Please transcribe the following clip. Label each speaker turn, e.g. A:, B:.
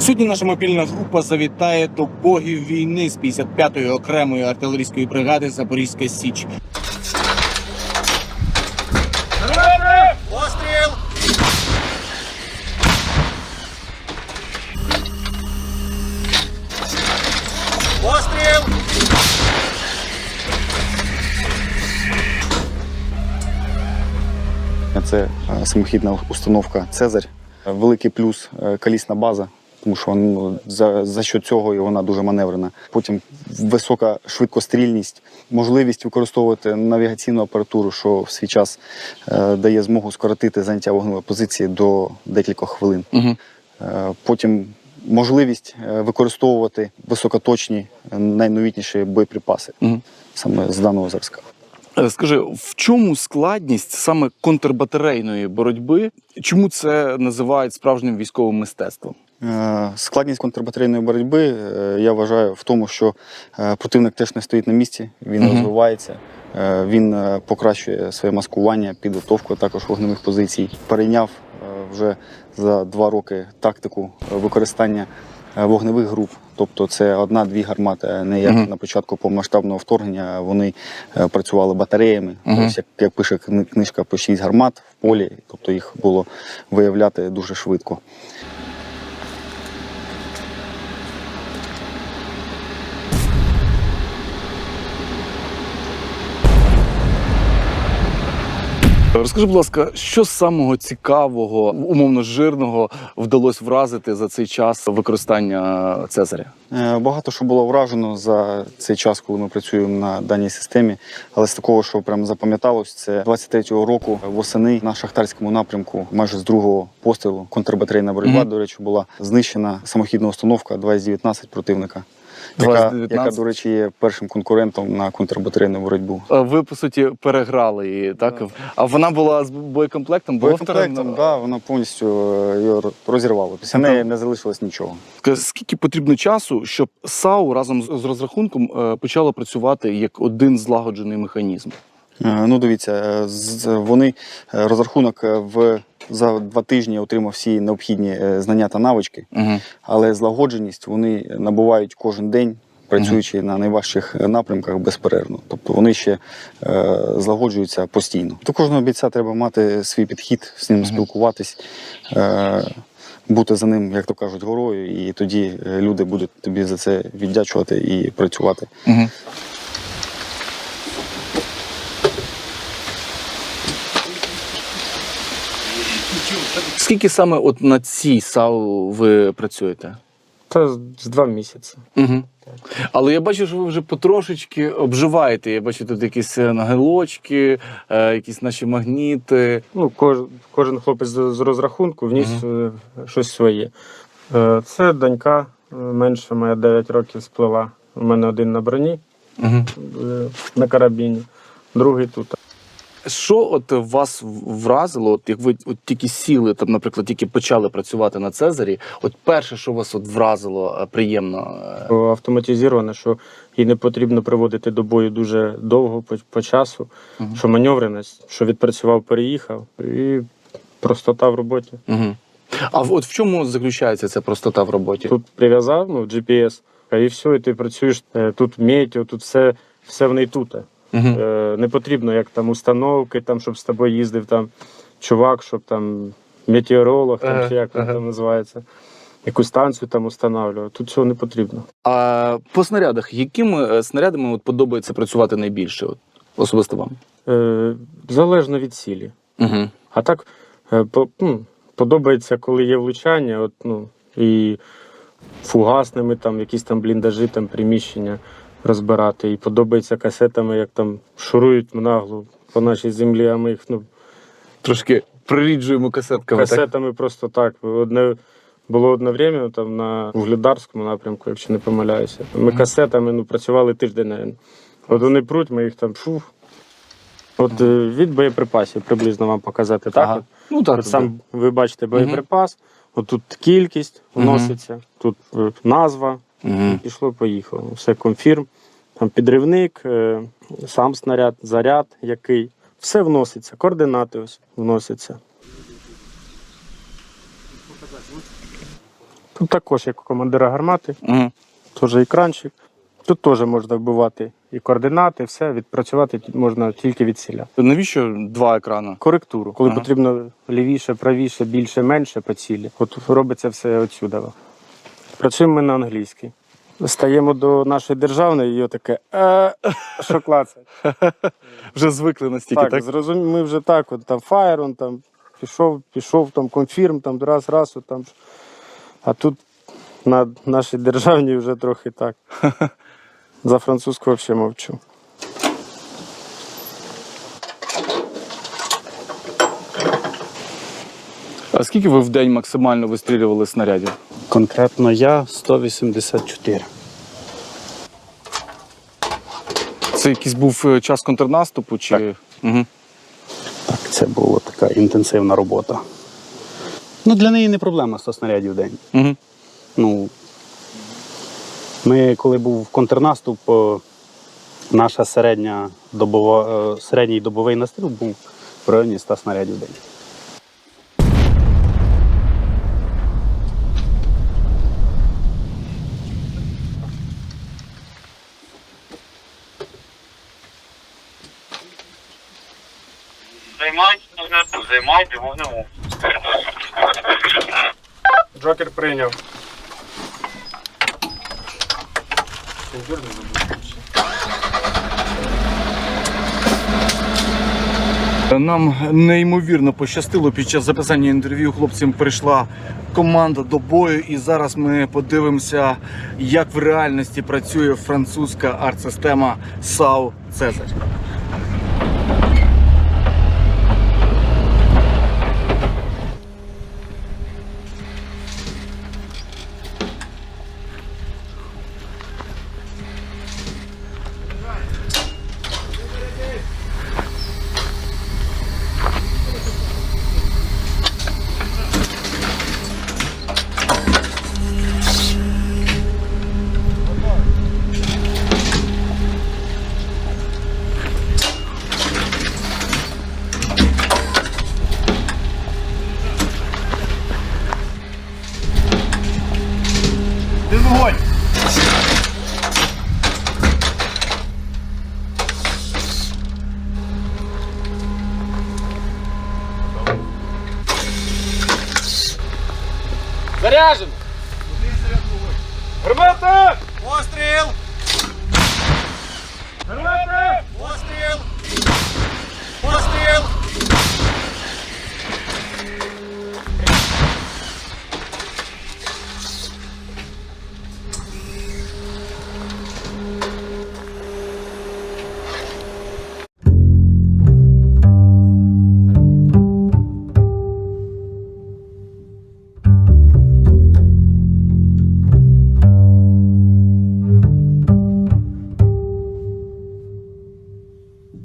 A: Сьогодні наша мобільна група завітає до богів війни з 55-ї окремої артилерійської бригади Запорізька Січ.
B: Постріл! Постріл!
C: Це е, самохідна установка Цезарь. Е, Великий плюс е, колісна база, тому що ну, за, за що цього і вона дуже маневрена. Потім висока швидкострільність, можливість використовувати навігаційну апаратуру, що в свій час е, дає змогу скоротити заняття вогневої позиції до декількох хвилин.
A: Угу.
C: Е, Потім можливість е, використовувати високоточні, е, найновітніші боєприпаси
A: Угу.
C: саме з даного зразка.
A: Е, Скажи, в чому складність саме контрбатарейної боротьби? Чому це називають справжнім військовим мистецтвом?
C: Е, Складність контрбатарейної боротьби е, я вважаю в тому, що е, противник теж не стоїть на місці, він
A: Мгм.
C: розвивається, він покращує своє маскування, підготовку також вогневих позицій. Перейняв вже за два роки тактику використання вогневих груп. Тобто це одна-дві гармати, не як
A: Мгм.
C: на початку повномасштабного вторгнення. Вони працювали батареями.
A: Мгм.
C: Ось як, як пише кни- книжка по шість гармат в полі, тобто їх було виявляти дуже швидко.
A: Розкажи, будь ласка, що самого цікавого, умовно жирного вдалося вразити за цей час використання Цезаря?
C: Е, Багато що було вражено за цей час, коли ми працюємо на даній системі. Але з такого, що прям запам'яталось, це 23-го року восени на шахтарському напрямку, майже з другого пострілу, контрбатарейна боротьба,
A: Мгм.
C: до речі, була знищена самохідна установка 2019 противника. Яка,
A: 2019?
C: яка, до речі, є першим конкурентом на контрбатарейну боротьбу.
A: Ви по суті переграли її, так? А вона була з боєкомплектом?
C: Боєкомплектом,
A: так,
C: да, вона повністю е, її розірвала. Після неї не залишилось нічого.
A: Скільки потрібно часу, щоб САУ разом з розрахунком е, почало працювати як один злагоджений механізм?
C: Е, Ну, дивіться, е, вони е, розрахунок в за два тижні отримав всі необхідні знання та навички,
A: Угу.
C: але злагодженість вони набувають кожен день, працюючи на найважчих напрямках безперервно. Тобто вони ще е, злагоджуються постійно. До кожного бійця треба мати свій підхід, з ним
A: Мгм.
C: спілкуватись. Е, Бути за ним, як то кажуть, горою, і тоді люди будуть тобі за це віддячувати і працювати.
A: Угу. Скільки саме от на цій САУ ви працюєте?
D: Та з два місяці.
A: Угу. Але я бачу, що ви вже потрошечки обживаєте. Я бачу тут якісь е, нагилочки, е, якісь наші магніти.
D: Ну, кож, кожен хлопець з, розрахунку вніс е, щось своє. Це донька е, менша, моя 9 років сплила. У мене один на броні
A: Угу.
D: на карабіні, другий тут.
A: Що от вас вразило, от як ви от тільки сіли, там, наприклад, тільки почали працювати на Цезарі, от перше, що вас от вразило е, приємно. е,
D: що її не потрібно приводити до бою дуже довго по, по часу,
A: Мгм.
D: що маневреність, що відпрацював, переїхав, і простота в роботі.
A: Угу. А в- от в чому заключається ця простота в роботі?
D: Тут прив'язав ну, GPS, і все, і ти працюєш. е, Тут метео, тут все, все в неї тут.
A: Угу.
D: Е, Не потрібно, як там установки, там, щоб з тобою їздив там чувак, щоб там метеоролог, там,
A: Ага,
D: чи як він
A: ага.
D: там називається. Якусь станцію там устанавливав. Тут цього не потрібно.
A: А по снарядах, якими е, снарядами от подобається працювати найбільше? От, особисто вам?
D: Е, залежно від цілі.
A: Угу.
D: А так е, по, ну, подобається, коли є влучання, от, ну, і фугасними, там, якісь там бліндажі, там, приміщення розбирати. І подобається касетами, як там шурують нагло по нашій землі, а ми їх ну,
A: Трошки приріджуємо касетками. Так?
D: касетами просто так. Одне, було одне время там на Вугледарському напрямку, якщо не помиляюся. Ми касетами ну, працювали тиждень. наверно. От вони пруть, ми їх там фух. От е, від боєприпасів приблизно вам показати так.
A: Ага. Ну так,
D: От сам ви бачите боєприпас, от тут кількість вноситься, тут е, назва,
A: Угу.
D: пішло, поїхало. Все конфірм, там підривник, е, сам снаряд, заряд який. Все вноситься, координати ось вносяться. Тут також як у командира гармати,
A: Угу.
D: теж екранчик. Тут теж можна вбивати і координати, все, відпрацювати можна тільки від ціля.
A: Навіщо два екрани?
D: Коректуру, коли
A: Ага.
D: потрібно лівіше, правіше, більше, менше по цілі. От робиться все отсюди. Працюємо ми на англійській. Стаємо до нашої державної, і отаке е, що клацать.
A: Вже звикли настільки,
D: Так,
A: так?
D: зрозумів, ми вже так, от там фаєр, он там пішов, пішов, там конфірм, там раз, раз, от там. А тут на нашій державній вже трохи так. За французьку взагалі мовчу.
A: А скільки ви в день максимально вистрілювали снарядів?
E: Конкретно я 184.
A: Це якийсь був е, час контрнаступу? Чи... Угу.
E: Так, це була така інтенсивна робота. Ну, для неї не проблема 100 снарядів в день.
A: Угу.
E: Ну, ми, коли був контрнаступ, е, наша середня добова, е, середній добовий настріл був в районі 100 снарядів в день.
B: Займайте, займайте вогневу.
D: Джокер прийняв.
A: Нам неймовірно пощастило під час записання інтерв'ю. Хлопцям прийшла команда до бою, і зараз ми подивимося, як в реальності працює французька арт-система САУ Цезарь.
D: Заряжено!
B: Постріл!
D: Гармата!